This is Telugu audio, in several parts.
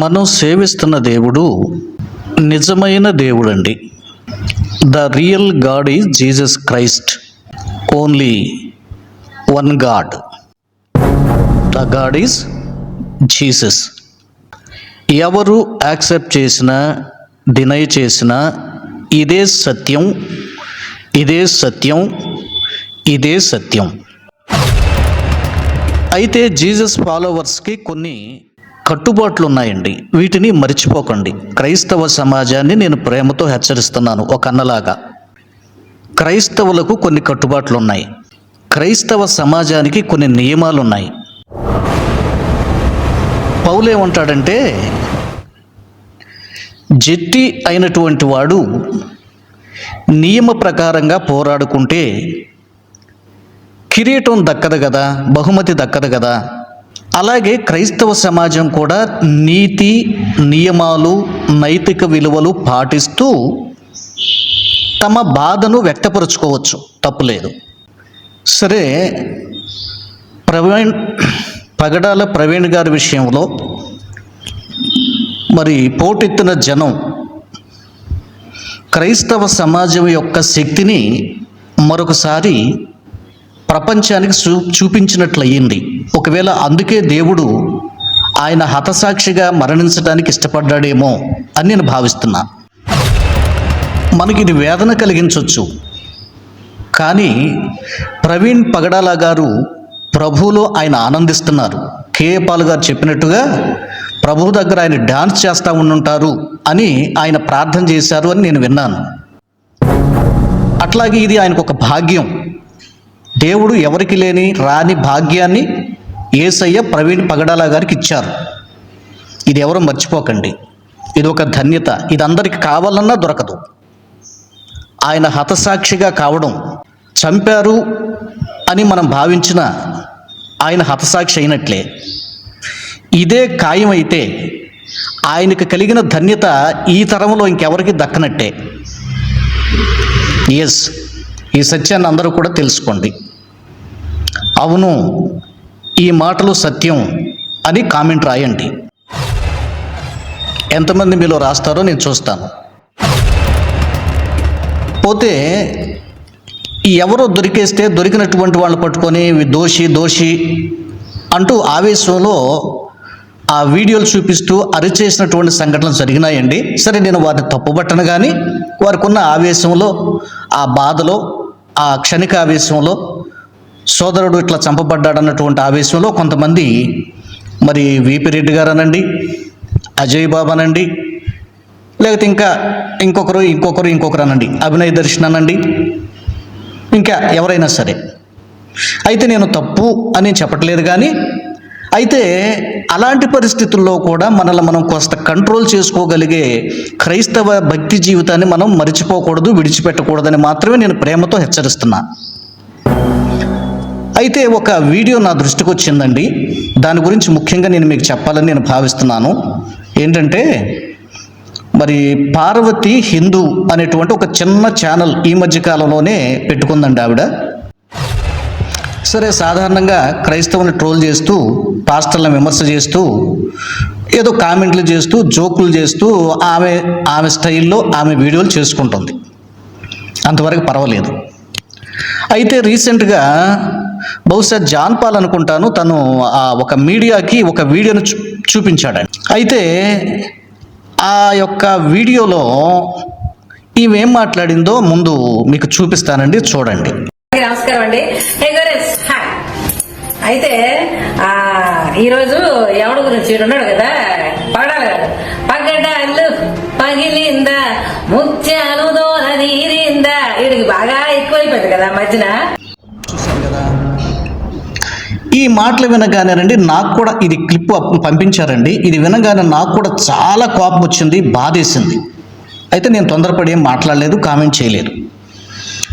మనం సేవిస్తున్న దేవుడు నిజమైన దేవుడండి. The real god is Jesus Christ only one god the god is Jesus ఎవరు యాక్సెప్ట్ చేసినా డినై చేసినా ఇదే సత్యం ఇదే సత్యం ఇదే సత్యం. అయితే జీసస్ ఫాలోవర్స్కి కొన్ని కట్టుబాట్లు ఉన్నాయండి వీటిని మర్చిపోకండి. క్రైస్తవ సమాజాన్ని నేను ప్రేమతో హెచ్చరిస్తున్నాను ఒక అన్నలాగా. క్రైస్తవులకు కొన్ని కట్టుబాట్లు ఉన్నాయి క్రైస్తవ సమాజానికి కొన్ని నియమాలు ఉన్నాయి పౌలేమంటాడంటే జట్టి అయినటువంటి వాడు నియమ ప్రకారంగా పోరాడుకుంటే కిరీటం దక్కదు కదా బహుమతి దక్కదు కదా అలాగే క్రైస్తవ సమాజం కూడా నీతి నియమాలు నైతిక విలువలు పాటిస్తూ తమ బాధను వ్యక్తపరుచుకోవచ్చు. తప్పులేదు సరే ప్రవీణ్ పగడాల ప్రవీణ్ గారి విషయంలో మరి పోటెత్తిన జనం క్రైస్తవ సమాజం యొక్క శక్తిని మరొకసారి ప్రపంచానికి చూ చూపించినట్లయింది. ఒకవేళ అందుకే దేవుడు ఆయన హతసాక్షిగా మరణించడానికి ఇష్టపడ్డాడేమో అని నేను భావిస్తున్నా. మనకి ఇది వేదన కలిగించవచ్చు కానీ ప్రవీణ్ పగడాల గారు ప్రభువులో ఆయన ఆనందిస్తున్నారు. కేఏపాల్ గారు చెప్పినట్టుగా ప్రభు దగ్గర ఆయన డాన్స్ చేస్తూ ఉండుంటారు అని ఆయన ప్రార్థన చేశారు అని నేను విన్నాను. అట్లాగే ఇది ఆయనకు ఒక భాగ్యం. దేవుడు ఎవరికి లేని రాని భాగ్యాన్ని ఏసయ్య ప్రవీణ్ పగడాల గారికి ఇచ్చారు. ఇది ఎవరు మర్చిపోకండి. ఇది ఒక ధన్యత. ఇది అందరికి కావాలన్నా దొరకదు. ఆయన హతసాక్షిగా కావడం చంపారు అని మనం భావించిన ఆయన హతసాక్షి అయినట్లే. ఇదే ఖాయమైతే ఆయనకు కలిగిన ధన్యత ఈ తరంలో ఇంకెవరికి దక్కనట్టే. ఎస్ ఈ సత్యాన్ని అందరూ కూడా తెలుసుకోండి. అవును ఈ మాటలు సత్యం అని కామెంట్ రాయండి. ఎంతమంది మీలో రాస్తారో నేను చూస్తాను. పోతే ఎవరో దొరికేస్తే దొరికినటువంటి వాళ్ళని పట్టుకొని దోషి దోషి అంటూ ఆవేశంలో ఆ వీడియోలు చూపిస్తూ అరిచేసినటువంటి సంఘటనలు జరిగినాయండి. సరే నేను వారిని తప్పుబట్టను కానీ వారికి ఉన్న ఆవేశంలో ఆ బాధలో ఆ క్షణిక ఆవేశంలో సోదరుడు ఇట్లా చంపబడ్డాడన్నటువంటి ఆవేశంలో కొంతమంది మరి వీపిరెడ్డి గారు అనండి అజయ్ బాబు అనండి లేకపోతే ఇంకా ఇంకొకరు ఇంకొకరు ఇంకొకరు అనండి అభినయ్ దర్శన్ అనండి ఇంకా ఎవరైనా సరే. అయితే నేను తప్పు అని చెప్పట్లేదు కానీ అయితే అలాంటి పరిస్థితుల్లో కూడా మనల్ని మనం కొంత కంట్రోల్ చేసుకోగలిగే క్రైస్తవ భక్తి జీవితాన్ని మనం మరిచిపోకూడదు విడిచిపెట్టకూడదని మాత్రమే నేను ప్రేమతో హెచ్చరిస్తున్నా. అయితే ఒక వీడియో నా దృష్టికి వచ్చిందండి. దాని గురించి ముఖ్యంగా నేను మీకు చెప్పాలని నేను భావిస్తున్నాను. ఏంటంటే మరి పార్వతి హిందూ అనేటువంటి ఒక చిన్న ఛానల్ ఈ మధ్య కాలంలోనే పెట్టుకుందండి ఆవిడ. సరే సాధారణంగా క్రైస్తవుని ట్రోల్ చేస్తూ పాస్టర్లను విమర్శ చేస్తూ ఏదో కామెంట్లు చేస్తూ జోకులు చేస్తూ ఆమె ఆమె స్టైల్లో ఆమె వీడియోలు చేసుకుంటుంది. అంతవరకు పర్వాలేదు. అయితే రీసెంట్గా బహుశా జాన్ పాల్ అనుకుంటాను తను ఆ ఒక మీడియాకి ఒక వీడియోను చూ అయితే ఆ యొక్క వీడియోలో ఈమెం మాట్లాడిందో ముందు మీకు చూపిస్తానండి చూడండి. నమస్కారం అండి. అయితే ఈరోజు ఎవడు గురించి ఉన్నాడు కదా? పడాలి పగడాలు పగిలిందా ముత్యాలు దోల తీరిందా వీడికి బాగా ఎక్కువైపోయింది కదా మధ్యన. ఈ మాటలు వినగానేనండి నాకు కూడా ఇది క్లిప్ పంపించారండి. ఇది వినగానే నాకు కూడా చాలా కోపం వచ్చింది బాధేసింది. అయితే నేను తొందరపడి ఏం మాట్లాడలేదు కామెంట్ చేయలేదు.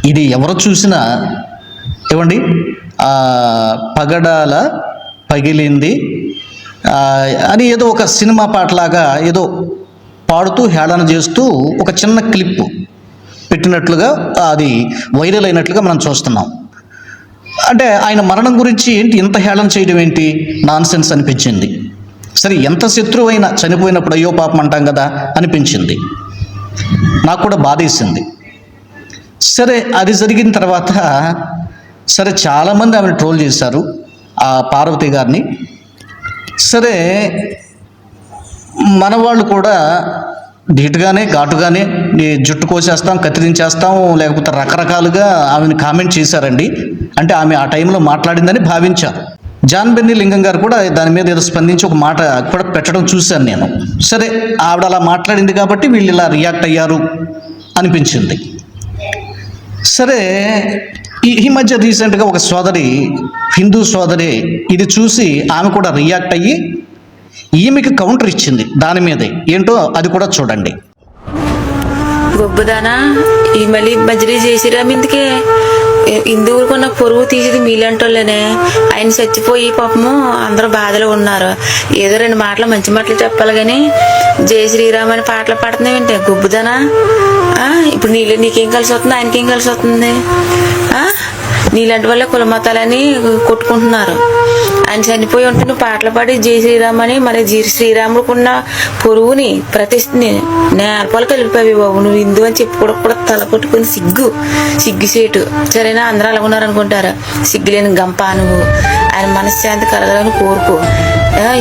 ఇది ఎవరు చూసినా ఏమండి? పగడాల పగిలింది. అని ఏదో ఒక సినిమా పాటలాగా ఏదో పాడుతూ హేళన చేస్తూ ఒక చిన్న క్లిప్ పెట్టినట్లుగా అది వైరల్ అయినట్లుగా మనం చూస్తున్నాం. అంటే ఆయన మరణం గురించి ఏంటి ఇంత హేళన చేయడం ఏంటి? నాన్ సెన్స్ అనిపించింది. సరే ఎంత శత్రువైనా చనిపోయినప్పుడు అయ్యో పాపం అంటాం కదా అనిపించింది. నాకు కూడా బాధేసింది. సరే అది జరిగిన తర్వాత సరే చాలామంది ఆమెను ట్రోల్ చేశారు ఆ పార్వతి గారిని. సరే మన వాళ్ళు కూడా ధీటుగానే ఘాటుగానే జుట్టు కోసేస్తాం కత్తిరించేస్తాం లేకపోతే రకరకాలుగా ఆమెను కామెంట్ చేశారండి. అంటే ఆమె ఆ టైంలో మాట్లాడిందని భావించారు జాన్ బెన్నీ లింగం గారు కూడా దాని మీద ఏదో స్పందించి ఒక మాట కూడా పెట్టడం చూశాను నేను. సరే ఆవిడ అలా మాట్లాడింది కాబట్టి వీళ్ళు ఇలా రియాక్ట్ అయ్యారు అనిపించింది. సరే ఈ ఈ మధ్య రీసెంట్గా ఒక సోదరి హిందూ సోదరి ఇది చూసి ఆమె కూడా రియాక్ట్ అయ్యి ఈమెకి కౌంటర్ ఇచ్చింది దాని మీదే. ఏంటో అది కూడా చూడండి. గొప్పదానా ఈ మళ్ళీ బజరీ చేసిరా మీందుకే? ఇందుకు నాకు పొరుగు తీసేది మీలాంటోళ్ళనే. ఆయన చచ్చిపోయి పాపము అందరూ బాధలో ఉన్నారు. ఏదో రెండు మాటలు మంచి మాటలు చెప్పాలి కానీ జై శ్రీరామ్ అని పాటలు పాడుతున్నావేంటి గొబ్బుదానా? ఇప్పుడు నీళ్ళు నీకేం కలిసి వస్తుంది? ఆయనకేం కలిసి వస్తుంది? నీలాంటి వల్ల కులమతాలని కొట్టుకుంటున్నారు. ఆయన చనిపోయి ఉంటున్న పాటలు పాడి జై శ్రీరామ్ అని మరి జీ శ్రీరాముడుకున్న పొరువుని పొరుగుని ప్రతిష్ఠని నేర్పాలు కలిపావి బాబు. నువ్వు హిందూ అని చెప్పుకోవడం కూడా తల కొట్టుకుని సిగ్గు సిగ్గుసేటు సరేనా? అందరూ అలాగ ఉన్నారు అనుకుంటారు సిగ్గులేని గంప నువ్వు. ఆయన మనశ్శాంతి కలగాలని కోరుకో.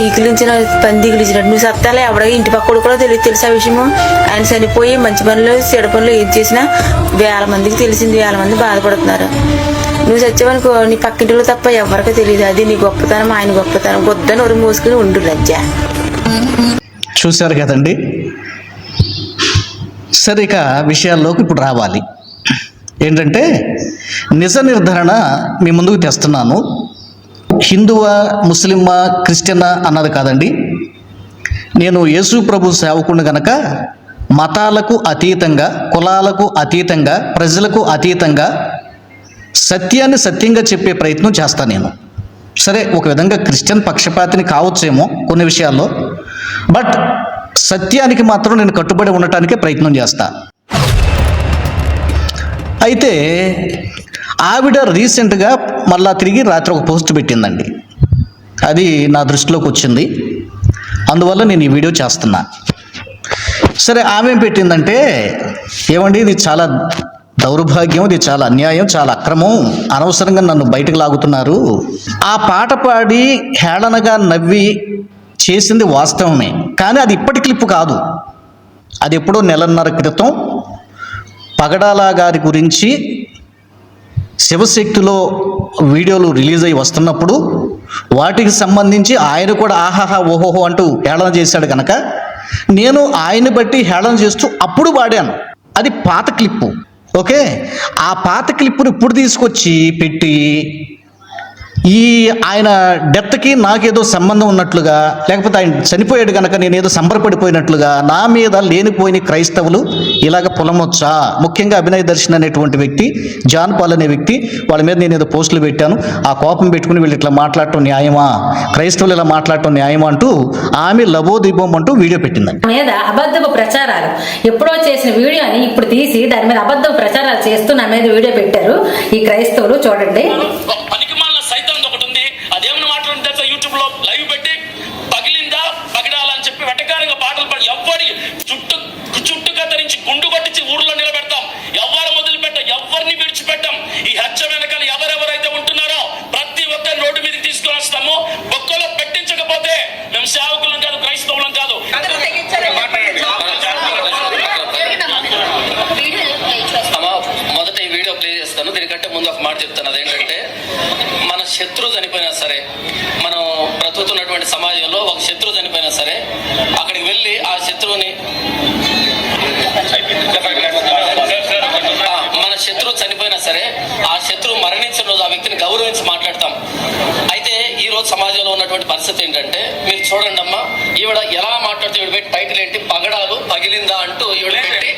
ఈకిలించిన పందికిలించినట్టు నువ్వు సత్తాలే ఎవడో ఇంటి పక్కడు కూడా తెలియదు తెలుసా విషయము? ఆయన చనిపోయి మంచి పనులు చెడ పనులు ఏం చేసినా వేల మందికి తెలిసింది వేల మంది బాధపడుతున్నారు. నువ్వు చచ్చావనుకో నీ పక్కింటిలో తప్ప ఎవరికి తెలియదు అది నీ గొప్పతనం ఆయన గొప్పతనం. వద్ద నోరు మూసుకుని ఉండు లజ్జ. చూశారు కదండి? సరే ఇక విషయాల్లోకి ఇప్పుడు రావాలి. ఏంటంటే నిజ నిర్ధారణ మీ ముందుకు తెస్తున్నాను. హిందువా ముస్లిమా క్రిస్టియనా అన్నది కాదండి. నేను యేసు ప్రభు సేవకుని గనక మతాలకు అతీతంగా కులాలకు అతీతంగా ప్రజలకు అతీతంగా సత్యాన్ని సత్యంగా చెప్పే ప్రయత్నం చేస్తాను నేను. సరే ఒక విధంగా క్రిస్టియన్ పక్షపాతిని కావచ్చేమో కొన్ని విషయాల్లో బట్ సత్యానికి మాత్రం నేను కట్టుబడి ఉండటానికే ప్రయత్నం చేస్తా. అయితే ఆవిడ రీసెంట్గా మళ్ళా తిరిగి రాత్రి ఒక పోస్ట్ పెట్టిందండి. అది నా దృష్టిలోకి వచ్చింది. అందువల్ల నేను ఈ వీడియో చేస్తున్నా. సరే ఆమె ఏం పెట్టిందంటే ఏమండి ఇది చాలా దౌర్భాగ్యం ఇది చాలా అన్యాయం చాలా అక్రమం. అనవసరంగా నన్ను బయటకు లాగుతున్నారు. ఆ పాట పాడి హేళనగా నవ్వి చేసింది వాస్తవమే. కానీ అది ఇప్పటి క్లిప్ కాదు. అది ఎప్పుడో నెలన్నర క్రితం పగడాల గారి గురించి శివశక్తిలో వీడియోలు రిలీజ్ అయి వస్తున్నప్పుడు వాటికి సంబంధించి ఆయన కూడా ఆహాహా ఓహోహో అంటూ హేళన చేశాడు కనుక నేను ఆయన బట్టి హేళన చేస్తూ అప్పుడు వాడాను అది పాత క్లిప్పు. ఓకే? ఆ పాత క్లిప్పును ఇప్పుడు తీసుకొచ్చి పెట్టి ఈ ఆయన డెత్కి నాకేదో సంబంధం ఉన్నట్లుగా లేకపోతే ఆయన చనిపోయాడు కనుక నేనేదో సంబరపడిపోయినట్లుగా నా మీద లేనిపోయిన క్రైస్తవులు ఇలాగ పొలమొచ్చా? ముఖ్యంగా అభినయ దర్శన్ అనేటువంటి వ్యక్తి జాన్ పాల్ అనే వ్యక్తి వాళ్ళ మీద నేను ఏదో పోస్టులు పెట్టాను. ఆ కోపం పెట్టుకుని వీళ్ళు ఇట్లా మాట్లాడటం న్యాయమా? క్రైస్తవులు ఇలా మాట్లాడటం న్యాయమా అంటూ ఆమె లబోదీపం అంటూ వీడియో పెట్టిందండి మీద అబద్ధపు ప్రచారాలు. ఎప్పుడో చేసిన వీడియోని ఇప్పుడు తీసి దాని మీద అబద్ధపు ప్రచారాలు చేస్తూ నా మీద వీడియో పెట్టారు ఈ క్రైస్తవులు చూడండి పనికిమాలిన సైతం ఒకటి ఉంది అదేమని మాట్లాడిన తెలుసా యూట్యూబ్లో లైవ్ పెట్టి పగిలిందా పగిడాలా అని చెప్పి వెటకారంగా పాటలు పాడి ఎవ్వడి చుట్టు చుట్టు కత్తిరించి గుండు కొట్టించి ఊర్లో నిలబెడతాం ఎవరు మొదలుపెట్టాం ఎవరిని విడిచిపెట్టాం ఈ హత్య వెనకాల ఎవరెవరైతే ఉంటున్నారో ప్రతి ఒక్కరి రోడ్డు మీదకి తీసుకొని వస్తాము ఒక్కలో పెట్టించకపోతే మేము సేవకులం కాదు క్రైస్తవులం కాదు అమ్మా మొదట ఈ వీడియో ప్లే చేస్తాను దీనికంటే చెప్తున్నది ఏంటంటే మన శత్రువు చనిపోయినా సరే మనం బ్రతుకుతున్నటువంటి సమాజంలో ఒక శత్రువు చనిపోయినా సరే అక్కడికి వెళ్ళి ఆ శత్రువుని మన శత్రువు చనిపోయినా సరే ఆ శత్రువు మరణించిన రోజు ఆ వ్యక్తిని గౌరవించి మాట్లాడతాం. అయితే ఈ రోజు సమాజంలో ఉన్నటువంటి పరిస్థితి ఏంటంటే మీరు చూడండి అమ్మా ఈవిడ ఎలా మాట్లాడుతూ ఈవిడ పెట్టి టైటిల్ ఏంటి? పగడాలు పగిలిందా అంటూ ఈవిడ పెట్టి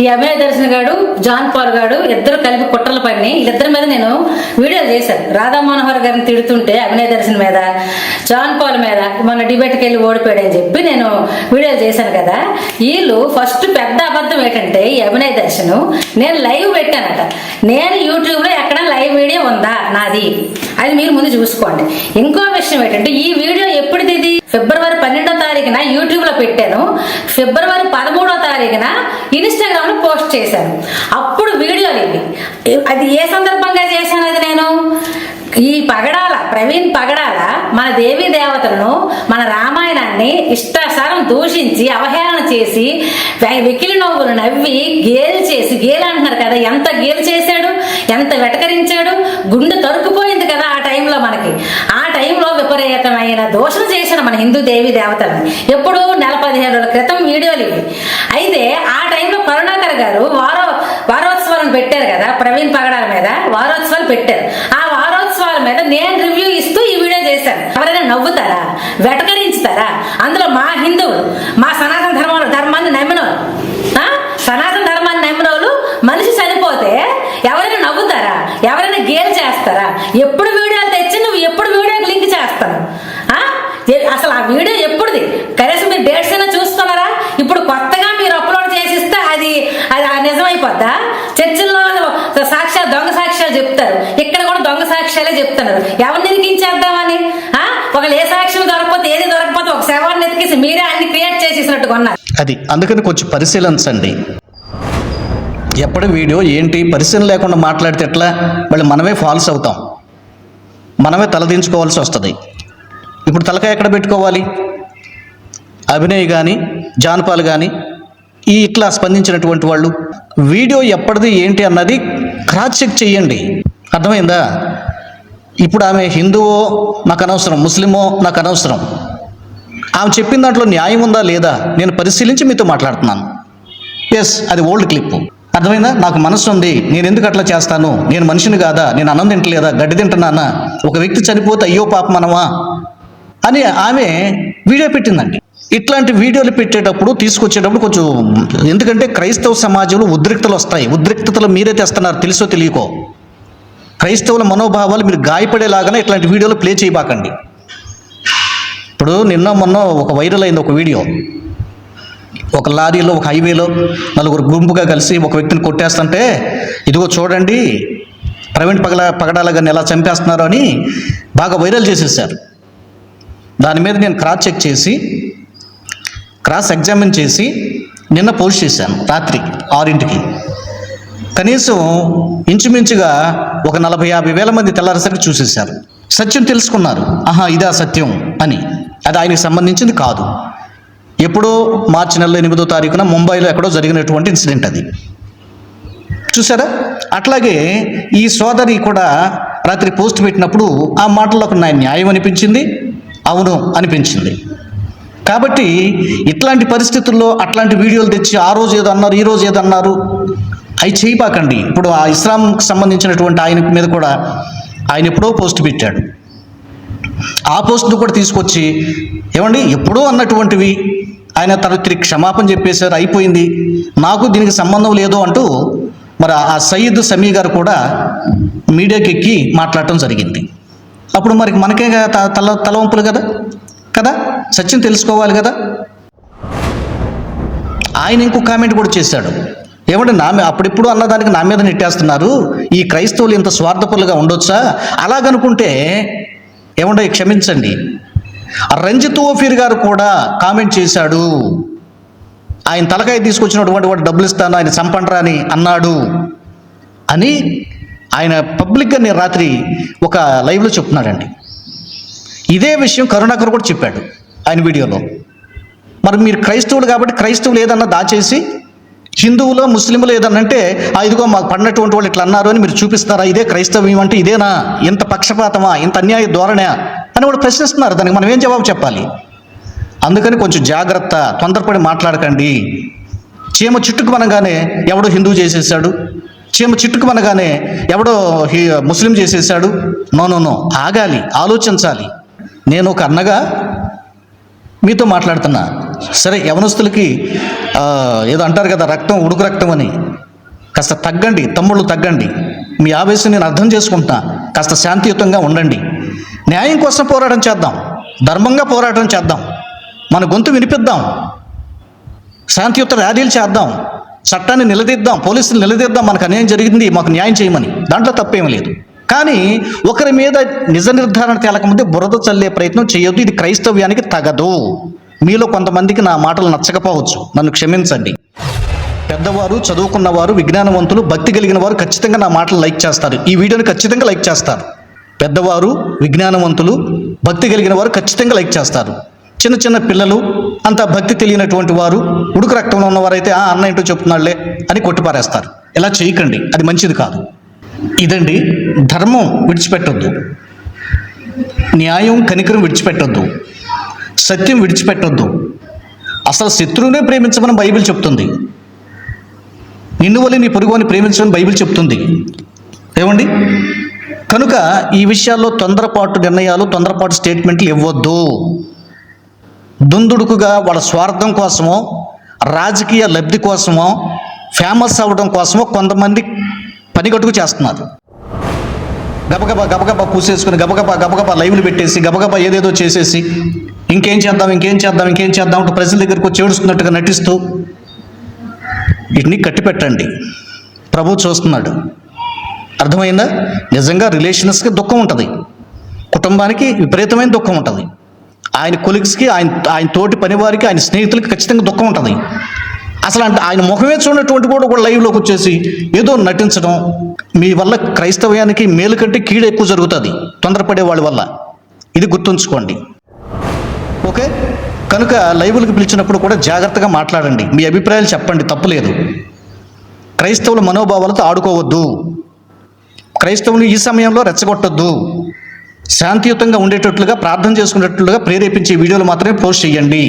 ఈ అభినయ దర్శన్ గాడు జాన్ పాల్ గాడు ఇద్దరు కలిపి కుట్రలు పడిని వీళ్ళిద్దరి మీద నేను వీడియోలు చేశాను. రాధా మనోహర్ గారిని తిడుతుంటే అభినయ దర్శన్ మీద జాన్ పాల్ మీద మొన్న డిబేట్కి వెళ్ళి ఓడిపోయాడని చెప్పి నేను వీడియోలు చేశాను కదా. వీళ్ళు ఫస్ట్ పెద్ద అబద్ధం ఏంటంటే ఈ అభినయ దర్శను నేను లైవ్ పెట్టానట. నేను యూట్యూబ్లో ఎక్కడ లైవ్ వీడియో ఉందా? నాది. అది మీరు ముందు చూసుకోండి. ఇంకో విషయం ఏంటంటే ఈ వీడియో ఎప్పుడుది? ఇది ఫిబ్రవరి పన్నెండో తారీఖున యూట్యూబ్లో పెట్టాను. ఫిబ్రవరి పదమూడో తారీఖున ఇన్స్టాగ్రామ్లో పోస్ట్ చేశాను. అప్పుడు వీడియోలు ఇవి. అది ఏ సందర్భంగా చేశాను అది నేను? ఈ పగడాల ప్రవీణ్ పగడాల మన దేవీ దేవతలను మన రామాయణాన్ని ఇష్టాసారం దూషించి అవహేళన చేసి వెకిలి నవ్వులు నవ్వి గేలు చేసి గేలు అంటున్నారు కదా ఎంత గేలు చేశాడు ఎంత వెటకరించాడు గుండె తరుక్కుపోయింది కదా ఆ టైంలో మనకి. ఆ టైంలో విపరీతమైన దోషణ చేశాడు మన హిందూ దేవి దేవతల్ని. ఎప్పుడు నెల పదిహేను రోజుల క్రితం వీడియోలు ఇవి. అయితే ఆ టైంలో కరుణాకర్ గారు వారో వారోత్సవాలను పెట్టారు కదా ప్రవీణ్ పగడాల మీద వారోత్సవాలు పెట్టారు. ఆ వారోత్సవాల మీద నేను రివ్యూ ఇస్తూ ఈ వీడియో చేశాను. ఎవరైనా నవ్వుతారా? వెటకరించుతారా? అందులో మా హిందువులు మా సనాతన ధర్మ ధర్మాన్ని నమ్మిన ఆ? సనాతన ధర్మాన్ని నమ్మిన వాళ్ళు మనిషి చనిపోతే ఎవరైనా నవ్వుతారా? ఎవరైనా గేల్ చేస్తారా? ఎప్పుడు వీడియోలు తెచ్చి నువ్వు ఎప్పుడు వీడియోకి లింక్ చేస్తాను ఆ? అసలు ఆ వీడియో ఎప్పుడుది? కనీసం మీరు డేట్స్ అయినా చూస్తున్నారా? ఇప్పుడు కొత్తగా మీరు అప్లోడ్ చేసిస్తే అది అది ఆ నిజమైపోద్దా చర్చిల్లో సాక్ష్యాలు దొంగ సాక్ష్యాలు చెప్తారు. ఇక్కడ కూడా దొంగ సాక్ష్యాలే చెప్తున్నారు. ఎవరిని ఎదిగించేద్దామని ఒకళ్ళు ఏ సాక్ష్యం దొరకపోతే ఏది దొరకపోతే ఒక శవాన్ని ఎతికేసి మీరే అన్ని క్రియేట్ చేసేసినట్టు కొన్నారు అది అందుకని కొంచెం పరిశీలించండి. ఎప్పటి వీడియో ఏంటి? పరిశీలన లేకుండా మాట్లాడితే ఎట్లా? మళ్ళీ మనమే ఫాల్స్ అవుతాం. మనమే తలదించుకోవాల్సి వస్తుంది. ఇప్పుడు తలకాయ ఎక్కడ పెట్టుకోవాలి? అభినయ్ కానీ జానపాల్ కానీ ఈ ఇట్లా స్పందించినటువంటి వాళ్ళు. వీడియో ఎప్పటిది ఏంటి అన్నది క్రాస్ చెక్ చేయండి అర్థమైందా? ఇప్పుడు ఆమె హిందువో నాకు అనవసరం. ముస్లిమో నాకు అనవసరం. ఆమె చెప్పిన దాంట్లో న్యాయం ఉందా లేదా? నేను పరిశీలించి మీతో మాట్లాడుతున్నాను. ఎస్ అది ఓల్డ్ క్లిప్ అర్థమైందా? నాకు మనసు ఉంది. నేను ఎందుకు అట్లా చేస్తాను? నేను మనిషిని కాదా? నేను అన్నం తింటలేదా? గడ్డి తింటున్నానా ఒక వ్యక్తి చనిపోతే అయ్యో పాప మనమా అని ఆమె వీడియో పెట్టిందండి. ఇట్లాంటి వీడియోలు పెట్టేటప్పుడు తీసుకొచ్చేటప్పుడు కొంచెం ఎందుకంటే క్రైస్తవ సమాజంలో ఉద్రిక్తలు వస్తాయి. ఉద్రిక్తతలు మీరే తెస్తున్నారు తెలుసో తెలియకో. క్రైస్తవుల మనోభావాలు మీరు గాయపడేలాగానే ఇట్లాంటి వీడియోలు ప్లే చేయబాకండి. ఇప్పుడు నిన్న మొన్న ఒక వైరల్ అయింది ఒక వీడియో. ఒక లారీలో ఒక హైవేలో నలుగురు గుంపుగా కలిసి ఒక వ్యక్తిని కొట్టేస్తుంటే ఇదిగో చూడండి ప్రవీణ్ పగల పగడాల గారిని ఎలా చంపేస్తున్నారో అని బాగా వైరల్ చేసేసారు దాని మీద నేను క్రాస్ చెక్ చేసి క్రాస్ ఎగ్జామిన్ చేసి నిన్న పోస్ట్ చేశాను రాత్రి ఆరింటికి. కనీసం ఇంచుమించుగా ఒక నలభై యాభై వేల మంది తెల్లారేసరికి చూసేశారు. సత్యం తెలుసుకున్నారు. ఆహా ఇదా సత్యం అని. అది ఆయనకి సంబంధించింది కాదు. ఎప్పుడో మార్చి నెల ఎనిమిదో తారీఖున ముంబైలో ఎక్కడో జరిగినటువంటి ఇన్సిడెంట్ అది. చూసారా అట్లాగే ఈ సోదరి కూడా రాత్రి పోస్ట్ పెట్టినప్పుడు ఆ మాటలకు నా న్యాయం అనిపించింది. అవును అనిపించింది. కాబట్టి ఇట్లాంటి పరిస్థితుల్లో అట్లాంటి వీడియోలు తెచ్చి ఆ రోజు ఏదో అన్నారు ఈ రోజు ఏదో అన్నారు అవి చేయపాకండి. ఇప్పుడు ఆ ఇస్లాంకి సంబంధించినటువంటి ఆయన మీద కూడా ఆయన ఎప్పుడో పోస్ట్ పెట్టాడు. ఆ పోస్ట్ను కూడా తీసుకొచ్చి ఏమండి ఎప్పుడో అన్నటువంటివి ఆయన తర్వాత తిరిగి క్షమాపణ చెప్పేశారు అయిపోయింది. నాకు దీనికి సంబంధం లేదు అంటూ మరి ఆ సయ్యద్ సమీ గారు కూడా మీడియాకి ఎక్కి మాట్లాడటం జరిగింది. అప్పుడు మరి మనకే తల తలవంపులు కదా? కదా? సత్యం తెలుసుకోవాలి కదా? ఆయన ఇంకో కామెంట్ కూడా చేశాడు. ఏమంటే నా అప్పుడిప్పుడు అన్నదానికి నా మీద నెట్టేస్తున్నారు? ఈ క్రైస్తవులు ఇంత స్వార్థపరులుగా ఉండొచ్చా? అలాగనుకుంటే ఏమంటే క్షమించండి. రంజిత్ ఓఫీర్ గారు కూడా కామెంట్ చేశాడు. ఆయన తలకాయ తీసుకొచ్చినటువంటి వాడు డబ్బులు ఇస్తాను ఆయన చంపండ్రా అని అన్నాడు. అని ఆయన పబ్లిక్గా నేను రాత్రి ఒక లైవ్లో చెప్తున్నాడండి. ఇదే విషయం కరుణాకర్ కూడా చెప్పాడు ఆయన వీడియోలో. మరి మీరు క్రైస్తవులు కాబట్టి క్రైస్తవులు ఏదన్నా దాచేసి హిందువులో ముస్లింలు ఏదన్నంటే "ఆ, ఇదిగో మాకు పడినటువంటి వాళ్ళు ఇట్లా అన్నారు అని మీరు చూపిస్తారా? ఇదే క్రైస్తవ్యం అంటే ఇదేనా? ఇంత పక్షపాతమా? ఇంత అన్యాయ ధోరణా అని కూడా ప్రశ్నిస్తున్నారు. దానికి మనం ఏం జవాబు చెప్పాలి? అందుకని కొంచెం జాగ్రత్త తొందరపడి మాట్లాడకండి. చీమ చుట్టుకు మనగానే ఎవడో హిందూ చేసేసాడు. చీమ చిట్టుకు మనగానే ఎవడో హి- ముస్లిం చేసేసాడు. No no no. ఆగాలి ఆలోచించాలి. నేను ఒక అన్నగా మీతో మాట్లాడుతున్నా. సరే యవనస్తులకి ఏదో అంటారు కదా రక్తం ఉడుకు రక్తం అని. కాస్త తగ్గండి తమ్ముళ్ళు తగ్గండి. మీ ఆవేశం నేను అర్థం చేసుకుంటా కాస్త శాంతియుతంగా ఉండండి. న్యాయం కోసం పోరాటం చేద్దాం. ధర్మంగా పోరాటం చేద్దాం. మన గొంతు వినిపిద్దాం. శాంతియుత ర్యాలీలు చేద్దాం. చట్టాన్ని నిలదీద్దాం. పోలీసులు నిలదీద్దాం. మనకు అన్యాయం జరిగింది మాకు న్యాయం చేయమని. దాంట్లో తప్పేం లేదు. కానీ ఒకరి మీద నిజ నిర్ధారణ తేలకముందే బురద చల్లే ప్రయత్నం చేయొద్దు ఇది క్రైస్తవ్యానికి తగదు. మీలో కొంతమందికి నా మాటలు నచ్చకపోవచ్చు నన్ను క్షమించండి. పెద్దవారు చదువుకున్నవారు విజ్ఞానవంతులు భక్తి కలిగిన వారు ఖచ్చితంగా నా మాటలు లైక్ చేస్తారు. ఈ వీడియోని ఖచ్చితంగా లైక్ చేస్తారు. పెద్దవారు విజ్ఞానవంతులు భక్తి కలిగిన వారు ఖచ్చితంగా లైక్ చేస్తారు. చిన్న చిన్న పిల్లలు అంత భక్తి తెలియనటువంటి వారు ఉడుకు రక్తంలో ఉన్నవారైతే ఆ అన్న ఏంటో చెప్తున్నాళ్ళే అని కొట్టిపారేస్తారు. ఇలా చేయకండి అది మంచిది కాదు. ఇదండి ధర్మం విడిచిపెట్టొద్దు. న్యాయం కనికరం విడిచిపెట్టొద్దు. సత్యం విడిచిపెట్టొద్దు. అసలు శత్రువునే ప్రేమించమని బైబిల్ చెప్తుంది. నిన్ను వల్ల నీ పొరుగుని ప్రేమించమని బైబిల్ చెప్తుంది. ఏమండి? కనుక ఈ విషయాల్లో తొందరపాటు నిర్ణయాలు తొందరపాటు స్టేట్మెంట్లు ఇవ్వద్దు. దుందుడుకుగా వాళ్ళ స్వార్థం కోసమో రాజకీయ లబ్ధి కోసమో ఫేమస్ అవ్వడం కోసమో కొంతమంది పనిగట్టుకు చేస్తున్నారు. గబగబా గబగబా కూసేసుకుని గబగబా గబగబా లైవ్లు పెట్టేసి గబగబా ఏదేదో చేసేసి ఇంకేం చేద్దాం ఇంకేం చేద్దాం ఇంకేం చేద్దాం అంటూ ప్రజల దగ్గరకు వచ్చి ఏడుస్తున్నట్టుగా నటిస్తూ వీటిని కట్టిపెట్టండి. ప్రభు చూస్తున్నాడు. అర్థమైందా? నిజంగా రిలేషన్స్కి దుఃఖం ఉంటుంది. కుటుంబానికి విపరీతమైన దుఃఖం ఉంటుంది. ఆయన కొలిగ్స్కి ఆయన ఆయన తోటి పనివారికి ఆయన స్నేహితులకి ఖచ్చితంగా దుఃఖం ఉంటుంది. అసలు అంటే ఆయన ముఖమే చూడనటువంటి కూడా ఒక లైవ్లోకి వచ్చేసి ఏదో నటించడం మీ వల్ల క్రైస్తవ్యానికి మేలు కంటే కీడు ఎక్కువ జరుగుతుంది తొందరపడే వాళ్ళ వల్ల. ఇది గుర్తుంచుకోండి. ఓకే? కనుక లైవ్లకు పిలిచినప్పుడు కూడా జాగ్రత్తగా మాట్లాడండి. మీ అభిప్రాయాలు చెప్పండి తప్పులేదు. క్రైస్తవుల మనోభావాలతో ఆడుకోవద్దు. క్రైస్తవులు ఈ సమయంలో రెచ్చగొట్టొద్దు. శాంతియుతంగా ఉండేటట్లుగా ప్రార్థన చేసుకునేటట్లుగా ప్రేరేపించే వీడియోలు మాత్రమే పోస్ట్ చేయండి.